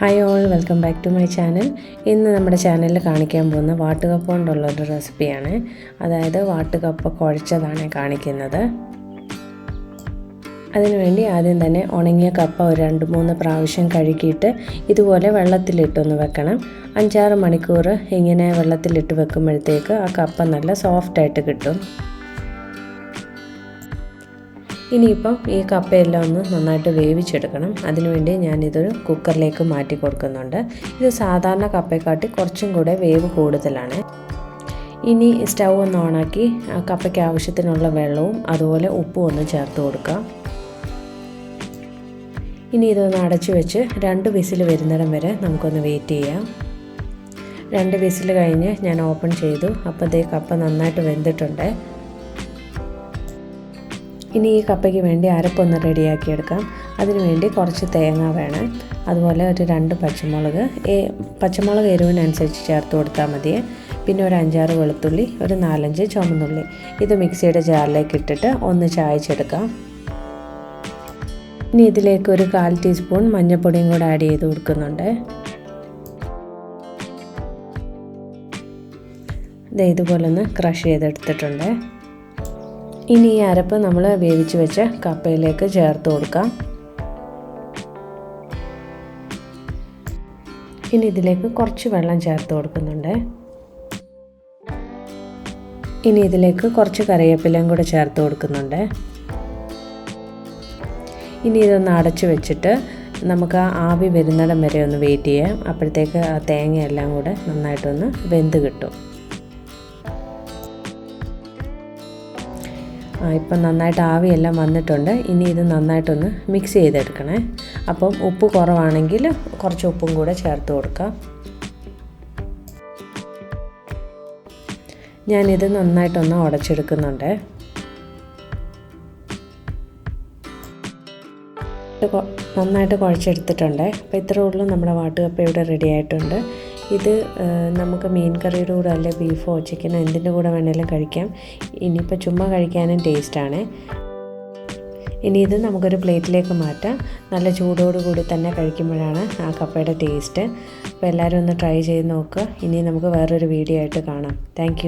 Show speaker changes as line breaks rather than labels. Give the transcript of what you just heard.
Hi all welcome back to my channel ഇന്ന് നമ്മുടെ ചാനലിൽ കാണിക്കാൻ പോകുന്ന വാട്ടുകപ്പ കൊണ്ടുള്ള ഒരു റെസിപ്പിയാണ് അതായത് വാട്ടുകപ്പ കുഴച്ചതാണ് കാണിക്കുന്നത്. അതിനുവേണ്ടി ആദ്യം തന്നെ ഉണങ്ങിയ കപ്പ ഒരു രണ്ട് മൂന്ന് പ്രാവശ്യം കഴുകിയിട്ട് ഇതുപോലെ വെള്ളത്തിലിട്ടൊന്ന് വെക്കണം. അഞ്ചാറ് മണിക്കൂർ ഇങ്ങനെ വെള്ളത്തിലിട്ട് വെക്കുമ്പോഴത്തേക്ക് ആ കപ്പ നല്ല സോഫ്റ്റായിട്ട് കിട്ടും. ഇനിയിപ്പം ഈ കപ്പയെല്ലാം ഒന്ന് നന്നായിട്ട് വേവിച്ചെടുക്കണം. അതിനുവേണ്ടി ഞാനിതൊരു കുക്കറിലേക്ക് മാറ്റി കൊടുക്കുന്നുണ്ട്. ഇത് സാധാരണ കപ്പയെക്കാട്ടി കുറച്ചും കൂടെ വേവ് കൂടുതലാണ്. ഇനി സ്റ്റൗ ഒന്ന് ഓണാക്കി കപ്പയ്ക്ക് ആവശ്യത്തിനുള്ള വെള്ളവും അതുപോലെ ഉപ്പും ഒന്ന് ചേർത്ത് കൊടുക്കാം. ഇനി ഇതൊന്ന് അടച്ചു വെച്ച് രണ്ട് വിസിൽ വരുന്നിടം വരെ നമുക്കൊന്ന് വെയിറ്റ് ചെയ്യാം. രണ്ട് വിസിൽ കഴിഞ്ഞ് ഞാൻ ഓപ്പൺ ചെയ്തു. അപ്പോൾ കപ്പ നന്നായിട്ട് വെന്തിട്ടുണ്ട്. ഇനി ഈ കപ്പയ്ക്ക് വേണ്ടി അരപ്പൊന്ന് റെഡിയാക്കിയെടുക്കാം. അതിനുവേണ്ടി കുറച്ച് തേങ്ങ വേണം. അതുപോലെ ഒരു രണ്ട് പച്ചമുളക് പച്ചമുളക് എരിവിനനുസരിച്ച് ചേർത്ത് കൊടുത്താൽ മതി പിന്നെ ഒരു അഞ്ചാറ് വെളുത്തുള്ളി ഒരു നാലഞ്ച് ചുമന്നുള്ളി ഇത് മിക്സിയുടെ ജാറിലേക്ക് ഇട്ടിട്ട് ഒന്ന് ചായച്ചെടുക്കാം. ഇനി ഇതിലേക്ക് ഒരു കാൽ ടീസ്പൂൺ മഞ്ഞൾപ്പൊടിയും കൂടെ ആഡ് ചെയ്ത് കൊടുക്കുന്നുണ്ട്. ഇത് ഇതുപോലെ ഒന്ന് ക്രഷ് ചെയ്തെടുത്തിട്ടുണ്ട്. ഇനി ഈ അരപ്പ് നമ്മൾ വേവിച്ച് വെച്ച കപ്പയിലേക്ക് ചേർത്ത് കൊടുക്കാം. ഇനി ഇതിലേക്ക് കുറച്ച് വെള്ളം ചേർത്ത് കൊടുക്കുന്നുണ്ട്. ഇനി ഇതിലേക്ക് കുറച്ച് കറിവേപ്പിലയും കൂടെ ചേർത്ത് കൊടുക്കുന്നുണ്ട്. ഇനി ഇതൊന്ന് അടച്ചു വെച്ചിട്ട് നമുക്ക് ആവി വരുന്നിടം വരെ ഒന്ന് വെയിറ്റ് ചെയ്യാം. അപ്പോഴത്തേക്ക് ആ തേങ്ങയെല്ലാം കൂടെ നന്നായിട്ടൊന്ന് വെന്ത് കിട്ടും. ഇപ്പം നന്നായിട്ട് ആവിയെല്ലാം വന്നിട്ടുണ്ട്. ഇനി ഇത് നന്നായിട്ടൊന്ന് മിക്സ് ചെയ്തെടുക്കണേ. അപ്പം ഉപ്പ് കുറവാണെങ്കിൽ കുറച്ച് ഉപ്പും കൂടെ ചേർത്ത് കൊടുക്കാം. ഞാനിത് നന്നായിട്ടൊന്ന് ഉടച്ചെടുക്കുന്നുണ്ട്. നന്നായിട്ട് കുഴച്ചെടുത്തിട്ടുണ്ട്. അപ്പോൾ ഇത്രേ ഉള്ളൂ നമ്മുടെ വാട്ടുകപ്പ ഇവിടെ റെഡി ആയിട്ടുണ്ട്. ഇത് നമുക്ക് മീൻ കറിയുടെ കൂടെ അല്ലെ ബീഫോ ചിക്കനോ എന്തിന്റെ കൂടെ വേണമെങ്കിലും കഴിക്കാം. ഇനിയിപ്പോൾ ചുമ്മാ കഴിക്കാനും ടേസ്റ്റാണ് ഇനി ഇത് നമുക്കൊരു പ്ലേറ്റിലേക്ക് മാറ്റാം. നല്ല ചൂടോടുകൂടി തന്നെ കഴിക്കുമ്പോഴാണ് ആ കപ്പയുടെ ടേസ്റ്റ് അപ്പോൾ എല്ലാവരും ഒന്ന് ട്രൈ ചെയ്ത് നോക്കുക ഇനി നമുക്ക് വേറൊരു വീഡിയോ ആയിട്ട് കാണാം. താങ്ക്